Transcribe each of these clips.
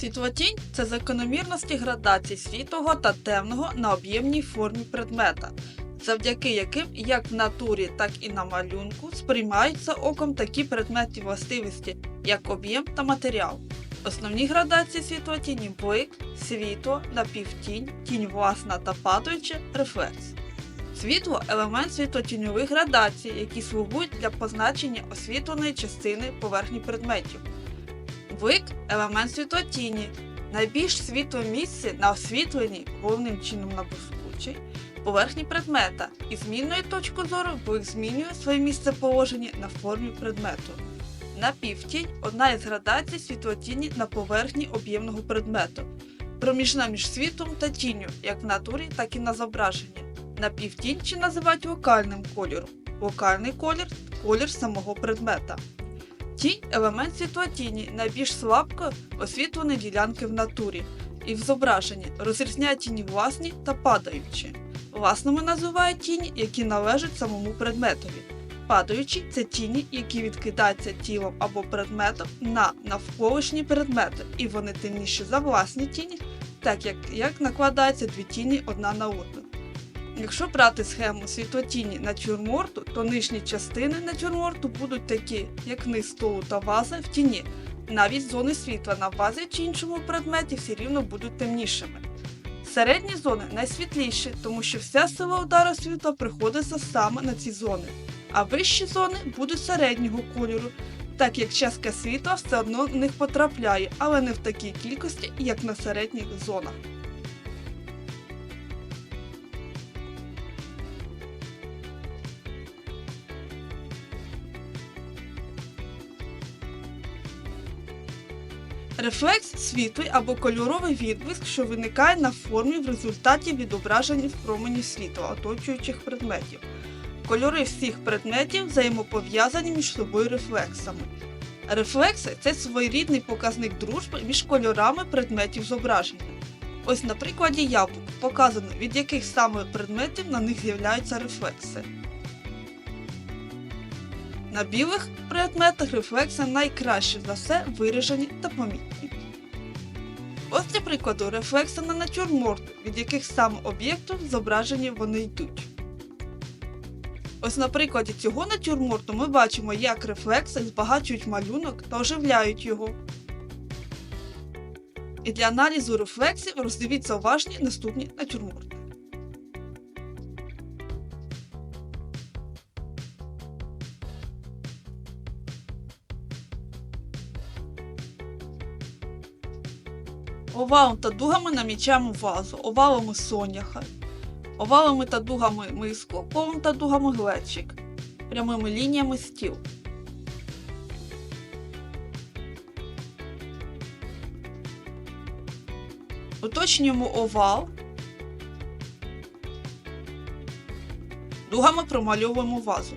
Світлотінь це закономірності градацій світлого та темного на об'ємній формі предмета, завдяки яким як в натурі, так і на малюнку сприймаються оком такі предметні властивості, як об'єм та матеріал. Основні градації світлотіні блик, світло, напівтінь, тінь власна та падаюча, рефлекс. Світло елемент світлотіньових градацій, які слугують для позначення освітленої частини поверхні предметів. Блик елемент світлотіні, найбільш світле місце на освітленні, головним чином на блискучій, поверхні предмета, і змінної точки зору блик змінює своє місцеположення на формі предмету. Напівтінь одна із градацій світлотіні на поверхні об'ємного предмету, проміжна між світлом та тінню, як в натурі, так і на зображенні. Напівтінь чи називають локальним кольором. Локальний колір колір самого предмета. Тінь елемент світлотіні найбільш слабко освітлені ділянки в натурі і в зображенні розрізняє тіні власні та падаючі. Власними називають тіні, які належать самому предметові. Падаючі це тіні, які відкидаються тілом або предметом на навколишні предмети, і вони темніші за власні тіні, так як, як накладаються дві тіні одна на одну. Якщо брати схему світлотіні натюрморту, то нижні частини натюрморту будуть такі, як низ столу та вази в тіні. Навіть зони світла на вазі чи іншому предметі все рівно будуть темнішими. Середні зони найсвітліші, тому що вся сила удару світла приходиться саме на ці зони, а вищі зони будуть середнього кольору, так як частка світла все одно в них потрапляє, але не в такій кількості, як на середніх зонах. Рефлекс світлий або кольоровий відблиск, що виникає на формі в результаті відображення в промені світла оточуючих предметів. Кольори всіх предметів взаємопов'язані між собою рефлексами. Рефлекси це своєрідний показник дружби між кольорами предметів зображення. Ось на прикладі яблук показано, від яких саме предметів на них з'являються рефлекси. На білих предметах рефлекси найкраще за все виражені та помітні. Ось для прикладу рефлекси на натюрморт, від яких саме об'єктів зображені вони йдуть. Ось на прикладі цього натюрморту ми бачимо, як рефлекси збагачують малюнок та оживляють його. І для аналізу рефлексів роздивіться уважні наступні натюрморти. Овалом та дугами намічаємо вазу, овалами соняха, овалами та дугами миску, колом та дугами глечик, прямими лініями стіл. Уточнюємо овал. Дугами промальовуємо вазу.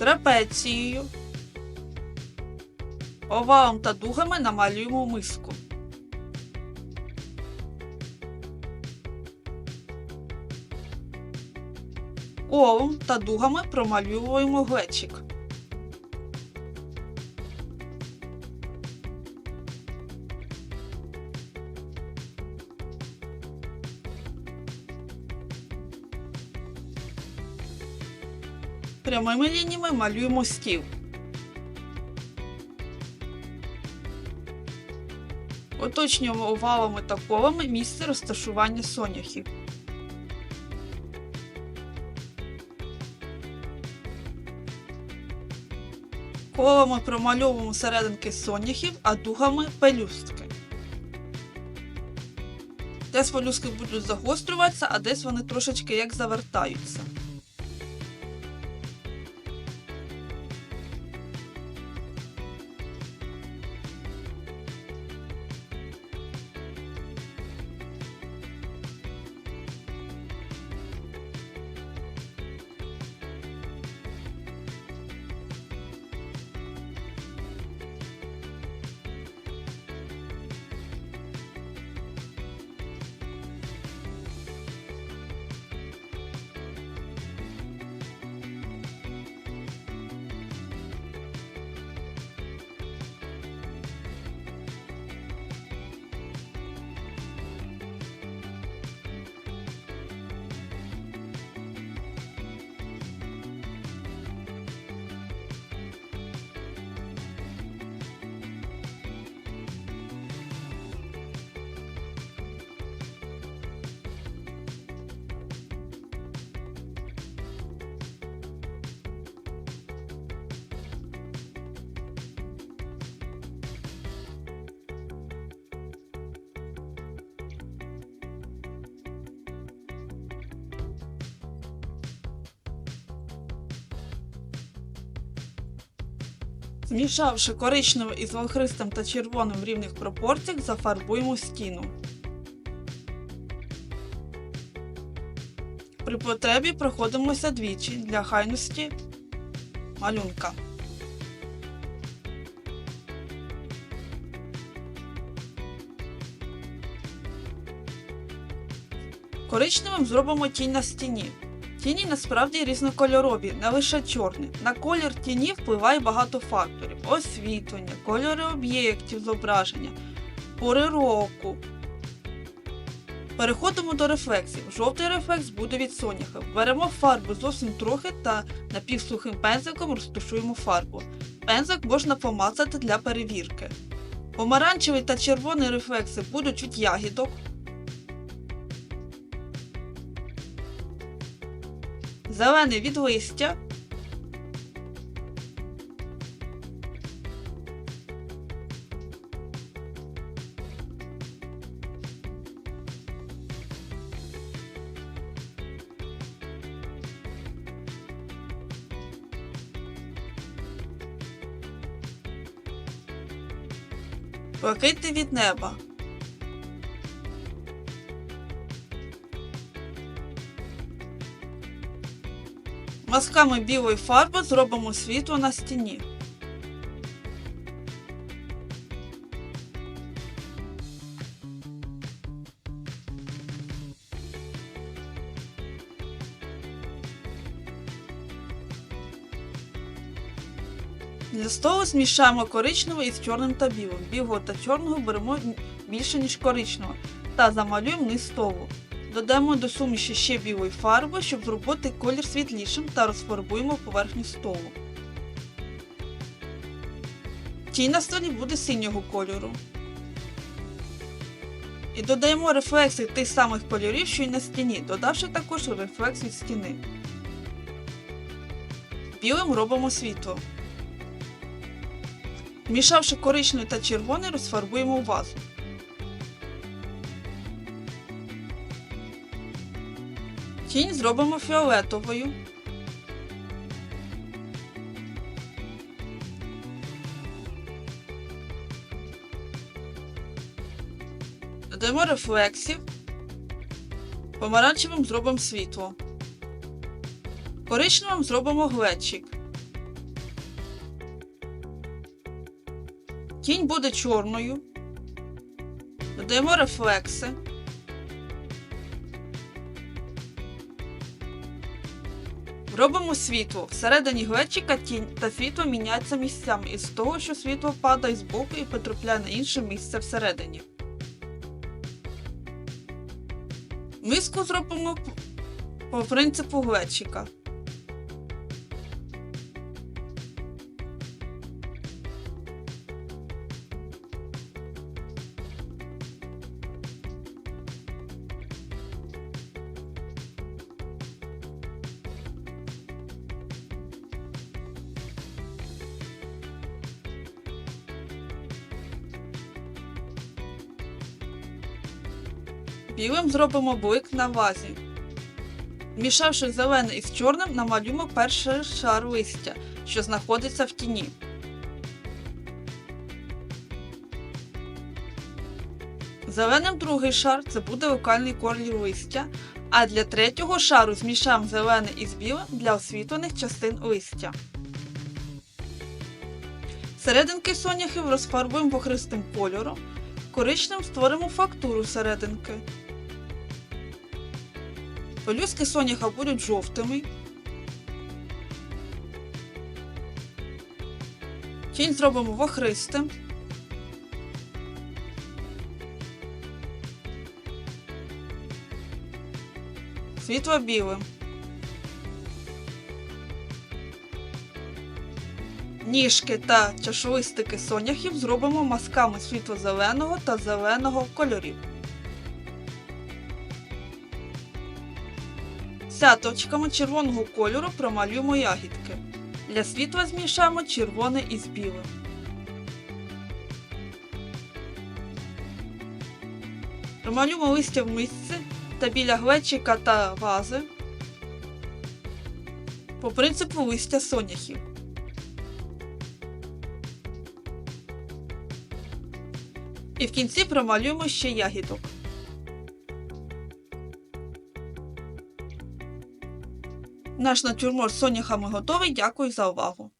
Трапецією. Овалом та дугами намалюємо миску. Овом та дугами промалюємо глечик. Прямими лініями малюємо стіл. Уточнюємо овалами та колами місце розташування соняхів. Колами промальовуємо серединки соняхів, а дугами пелюстки. Десь пелюстки будуть загострюватися, а десь вони трошечки як завертаються. Змішавши коричневе із волохристим та червоним в рівних пропорціях, зафарбуємо стіну. При потребі проходимося двічі для хайності малюнка. Коричневим зробимо тінь на стіні. Тіні насправді різнокольорові, не лише чорні. На колір тіні впливає багато факторів: освітлення, кольори об'єктів зображення, пори року. Переходимо до рефлексів. Жовтий рефлекс буде від соняха. Беремо фарбу зовсім трохи та напівсухим пензиком розтушуємо фарбу. Пензик можна помацати для перевірки. Помаранчевий та червоний рефлекси будуть від ягідок. Зелений від листя. Блакитний від неба. Мазками білої фарби зробимо світло на стіні. Для столу змішаємо коричневий із чорним та білим. Білого та чорного беремо більше, ніж коричневого, та замалюємо низ столу. Додаємо до суміші ще білої фарби, щоб зробити колір світлішим та розфарбуємо поверхню столу. Тінь на столі буде синього кольору. І додаємо рефлекси тих самих кольорів, що й на стіні, додавши також рефлекс від стіни. Білим робимо світло. Мішавши коричневий та червоний, розфарбуємо вазу. Тінь зробимо фіолетовою. Додаємо рефлексів. Помаранчевим зробимо світло. Коричневим зробимо глечик. Тінь буде чорною. Додаємо рефлекси. Робимо світло. Всередині глечика тінь та світло міняється місцями із того, що світло падає з боку і потрапляє на інше місце всередині. Миску зробимо по принципу глечика. Білим зробимо блик на вазі. Мішавши зелений із чорним, намалюємо перший шар листя, що знаходиться в тіні. Зеленим другий шар це буде локальний колір листя, а для третього шару змішаємо зелений із білим для освітлених частин листя. Серединки соняхів розфарбуємо вохристим кольором, коричневим створимо фактуру серединки. Пелюстки соняха будуть жовтими. Тінь зробимо вохристим. Світло білим. Ніжки та чашолистики соняхів зробимо мазками світло-зеленого та зеленого кольорів. Сяточками червоного кольору промалюємо ягідки. Для світла змішаємо червоне із білим. Промалюємо листя в мисці та біля глечика та вази по принципу листя соняхів. І в кінці промалюємо ще ягідок. Наш натюрморт з соняхами готовий. Дякую за увагу!